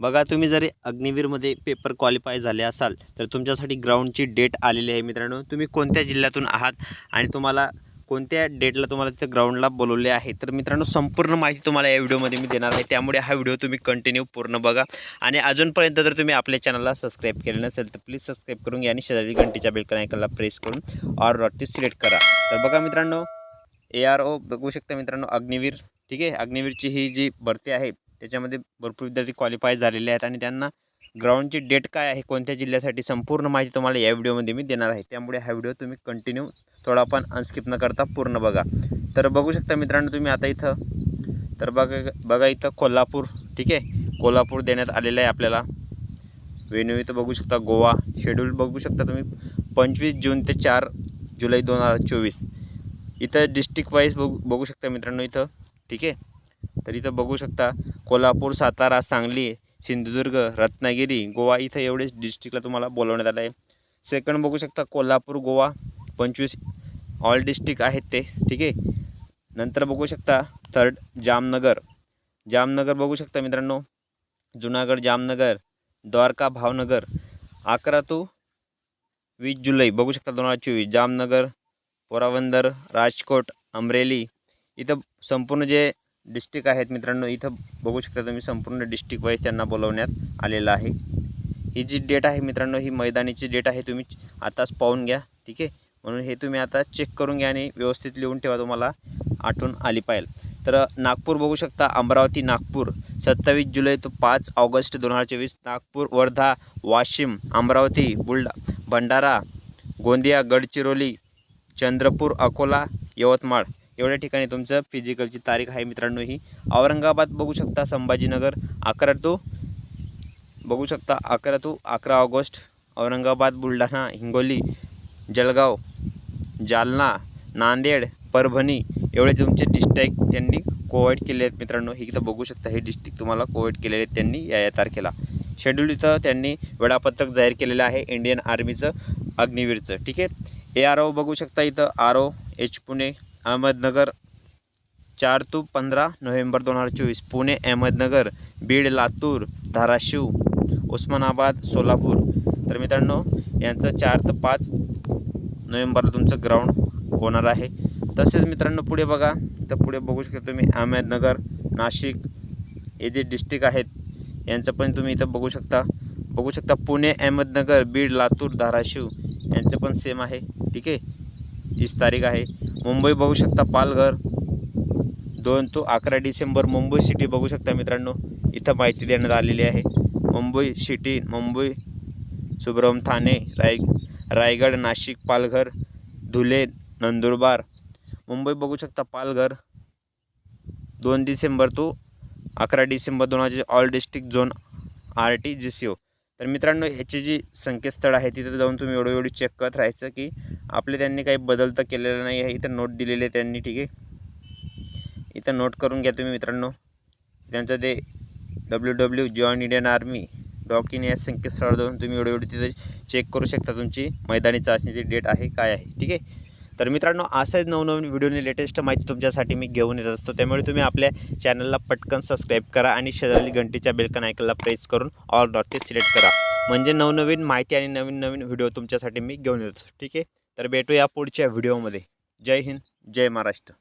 बघा तुम्ही जरी अग्निवीरमध्ये पेपर क्वालिफाय झाले असाल तर तुमच्यासाठी ग्राउंडची डेट आलेली आहे मित्रांनो. तुम्ही कोणत्या जिल्ह्यातून आहात आणि तुम्हाला कोणत्या डेटला तुम्हाला तिथं ग्राउंडला बोलवले आहे? तर मित्रांनो संपूर्ण माहिती तुम्हाला या व्हिडिओमध्ये मी देणार आहे. त्यामुळे हा व्हिडिओ तुम्ही कंटिन्यू पूर्ण बघा. आणि अजूनपर्यंत जर तुम्ही आपल्या चॅनलला सबस्क्राईब केले नसेल तर प्लीज सबस्क्राईब करून घ्या आणि शेजारी घंटीच्या बेलकन आयकनला प्रेस करून ऑर रॉटती सिलेक्ट करा. तर बघा मित्रांनो ए आर ओ बघू शकता मित्रांनो अग्निवीर. ठीक आहे? अग्निवीरची ही जी भरती आहे त्याच्यामध्ये भरपूर विद्यार्थी क्वालिफाय झालेले आहेत आणि त्यांना ग्राउंडची डेट काय आहे कोणत्या जिल्ह्यासाठी संपूर्ण माहिती तुम्हाला या व्हिडिओमध्ये मी देणार आहे. त्यामुळे हा व्हिडिओ तुम्ही कंटिन्यू थोडा पण अनस्किप न करता पूर्ण बघा. तर बघू शकता मित्रांनो तुम्ही आता इथं तर बघा बघा इथं कोल्हापूर ठीक आहे? कोल्हापूर देण्यात आलेलं आहे आपल्याला. वेन्यू इथं बघू शकता गोवा. शेड्यूल बघू शकता तुम्ही. पंचवीस जून ते चार जुलै दोन हजार चोवीस. इथं डिस्ट्रिक्ट वाईज बघू बघू शकता मित्रांनो इथं ठीक आहे? तर इथं बघू शकता कोल्हापूर सातारा सांगली सिंधुदुर्ग रत्नागिरी गोवा इथं एवढेच डिस्ट्रिक्टला तुम्हाला बोलवण्यात आलं आहे सेकंड बघू शकता कोल्हापूर गोवा पंचवीस ऑल डिस्ट्रिक्ट आहेत ते ठीक आहे? नंतर बघू शकता थर्ड जामनगर. जामनगर बघू शकता मित्रांनो. जुनागड जामनगर द्वारका भावनगर अकरा तो वीस जुलै बघू शकता दोन हजार चोवीस. जामनगर पोराबंदर राजकोट अमरेली. इथं संपूर्ण जे डिस्ट्रिक्ट आहेत मित्रांनो इथं बघू शकता तुम्ही संपूर्ण डिस्ट्रिक्ट वाईज त्यांना बोलवण्यात आलेलं आहे. ही जी डेट आहे मित्रांनो ही मैदानीची डेट आहे तुम्ही आताच पाहून घ्या ठीक आहे? म्हणून हे तुम्ही आता चेक करून घ्या आणि व्यवस्थित लिहून ठेवा तुम्हाला आठवण आली पाहिजे तर नागपूर बघू शकता अमरावती नागपूर सत्तावीस जुलै तो पाच ऑगस्ट दोन हजार चोवीस नागपूर वर्धा वाशिम अमरावती बुलढा भंडारा गोंदिया गडचिरोली चंद्रपूर अकोला यवतमाळ. एवढ्या ठिकाणी तुमचं फिजिकलची तारीख आहे मित्रांनो ही. औरंगाबाद बघू शकता संभाजीनगर अकरा टू बघू शकता अकरा टू अकरा ऑगस्ट औरंगाबाद बुलढाणा हिंगोली जळगाव जालना नांदेड परभणी एवढे तुमचे डिस्ट्रिक्ट त्यांनी कोविड केले आहेत मित्रांनो. हे इथं बघू शकता हे डिस्ट्रिक्ट तुम्हाला कोविड केलेले आहेत त्यांनी या या तारखेला. शेड्यूल इथं त्यांनी वेळापत्रक जाहीर केलेलं आहे इंडियन आर्मीचं अग्निवीरचं. ठीक आहे? ए आर ओ बघू शकता इथं. R O H Pune Ahmednagar चार तू पंधरा नोव्हेंबर दोन हजार चोवीस. पुणे अहमदनगर बीड लातूर धाराशिव उस्मानाबाद सोलापूर. तर मित्रांनो यांचं चार ते पाच नोव्हेंबरला तुमचं ग्राउंड होणार आहे. तसेच मित्रांनो पुढे बघा. तर पुढे बघू शकता तुम्ही अहमदनगर नाशिक हे जे डिस्ट्रिक्ट आहेत यांचं पण तुम्ही इथं बघू शकता. बघू शकता पुणे अहमदनगर बीड लातूर धाराशिव यांचं पण सेम आहे. ठीक आहे? हीच तारीख आहे. मुंबई बघू शकता पालघर. दोन तो अकरा डिसेंबर मुंबई सिटी बघू शकता मित्रांनो. इथं माहिती देण्यात आलेली आहे. मुंबई सिटी मुंबई सुब्रम ठाणे राय रायगड नाशिक पालघर धुले नंदुरबार. मुंबई बघू शकता पालघर. दोन डिसेंबर तो अकरा डिसेंबर दोन हजार all district zone R T G C O तर मित्रांनो ह्याची जी संकेतस्थळ आहे तिथं जाऊन तुम्ही एवढं एवढी चेक करत राहायचं की आपले त्यांनी काही बदल तर केलेला नाही आहे. इथं नोट दिलेले आहे त्यांनी ठीक आहे? इथं नोट करून घ्या तुम्ही मित्रांनो. त्यांचं ते W W join Indian army dot in या संकेतस्थळावर जाऊन तुम्ही एवढी एवढी तिथे चेक करू शकता तुमची मैदानी चाचणीची डेट आहे काय आहे ठीक आहे? तर मित्रांनो असेच नवनवीन व्हिडिओने लेटेस्ट माहिती तुमच्यासाठी मी घेऊन येत असतो. त्यामुळे तुम्ही आपल्या चॅनलला पटकन सबस्क्राईब करा आणि शेजारी घंटीच्या बेलकन ऐकायला प्रेस करून ऑल डॉटचे सिलेक्ट करा. म्हणजे नवनवीन माहिती आणि नवीन नवीन व्हिडिओ तुमच्यासाठी मी घेऊन येत असतो. ठीक आहे? तर भेटूया पुढच्या व्हिडिओमध्ये. जय हिंद जय महाराष्ट्र.